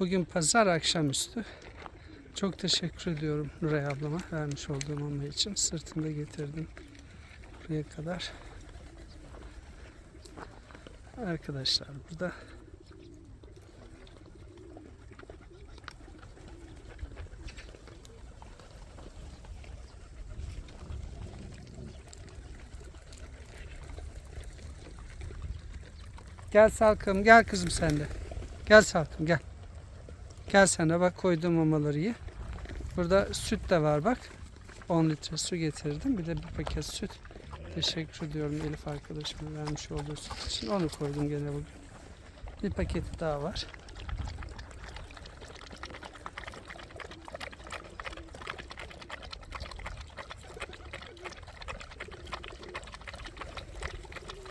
Bugün pazar akşamüstü. Çok teşekkür ediyorum Nuray ablama vermiş olduğum mama için. Sırtında getirdim buraya kadar. Arkadaşlar burada Gel Salkım gel kızım sen de. Gel Salkım gel. Gel de bak koydum mamaları ye. Burada süt de var bak. 10 litre su getirdim. Bir de bir paket süt. Teşekkür ediyorum Elif arkadaşıma vermiş olduğu süt için. Onu koydum gene bugün. Bir paketi daha var.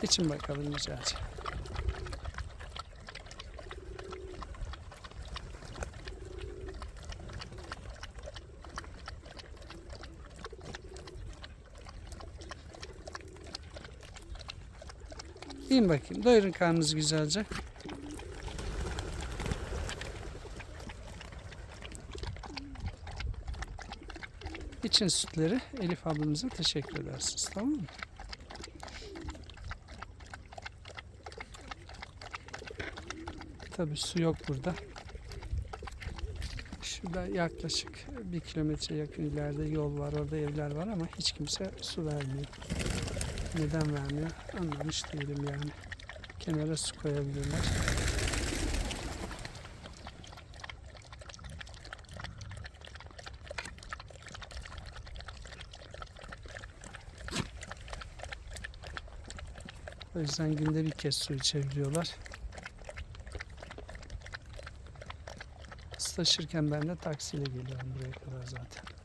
İçin bakalım güzelce. Yiyin bakayım. Doyurun karnınızı güzelce. İçin sütleri Elif ablamıza teşekkür edersiniz. Tamam mı? Tabii su yok burada. Şurada yaklaşık bir kilometre yakın ileride yol var. Orada evler var ama hiç kimse su vermiyor. Neden vermiyor anlamış değilim yani. Kenara su koyabilirler. O yüzden günde bir kez su içebiliyorlar. Taşırken ben de taksiyle geliyorum buraya kadar zaten.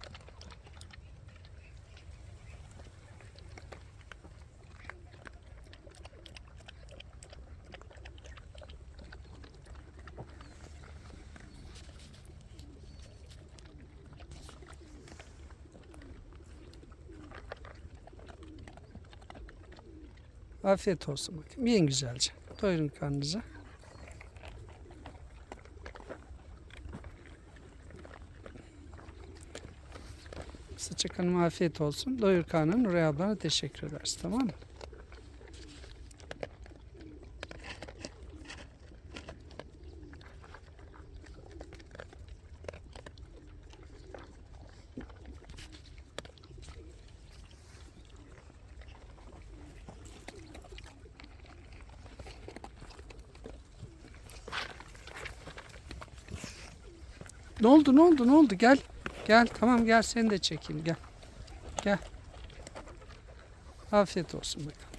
Afiyet olsun bakın. Yiyin güzelce. Doyurun karnınızı. Sıçak Hanım afiyet olsun. Doyur karnını Nuray ablana teşekkür ederiz. Tamam mı? Ne oldu ne oldu ne oldu gel. Gel tamam gel seni de çekeyim gel. Gel. Afiyet olsun bakalım.